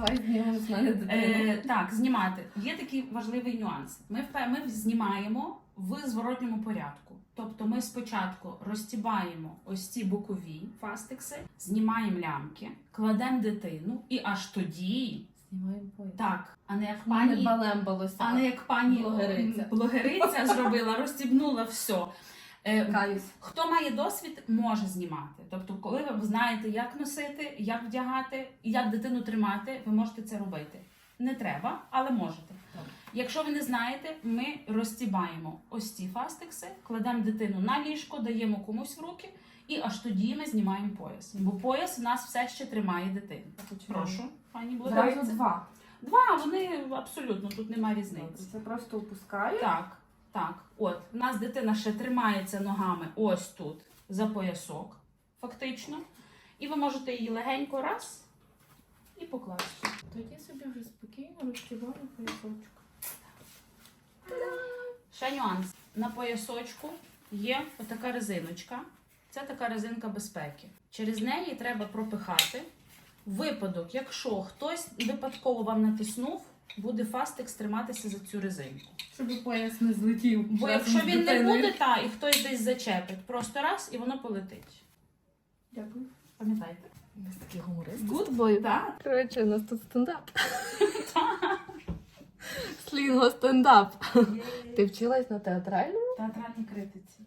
Давай знімемо з мене дитину. Е, так, знімати. Є такий важливий нюанс. Ми, впе- ми знімаємо в зворотньому порядку. Тобто ми спочатку розтібаємо ось ці бокові фастекси, знімаємо лямки, кладемо дитину і аж тоді, Знімаємо поїзд. так, а не як Пані пані, балембалося. а не як пані Блогериця. блогериця зробила, розстібнула все. Е, Каюсь. Хто має досвід, може знімати. Тобто, коли ви знаєте, як носити, як вдягати, як дитину тримати, ви можете це робити. Не треба, але можете. Якщо ви не знаєте, ми розтібаємо ось ці фастекси, кладемо дитину на ліжко, даємо комусь в руки, і аж тоді ми знімаємо пояс. Бо пояс у нас все ще тримає дитину. Прошу, пані Зразу два. Два, вони абсолютно тут немає різниці. Це просто опускаю. Так, так. От, у нас дитина ще тримається ногами ось тут, за поясок, фактично. І ви можете її легенько раз і покласти. Тоді собі вже спокійно розтібаю поясочок. Ще нюанс. На поясочку є отака резиночка. Це така резинка безпеки. Через неї треба пропихати. Випадок, якщо хтось випадково вам натиснув, буде фастекс триматися за цю резинку. Щоб пояс не злетів. Бо якщо він не буде, та і хтось десь зачепить, просто раз і воно полетить. Дякую. Пам'ятаєте? У нас такі гумористи. Good. з тобою. Так. Коротше, у нас тут стендап. Слінго стендап. Ти вчилась на театральному? Театральній критиці.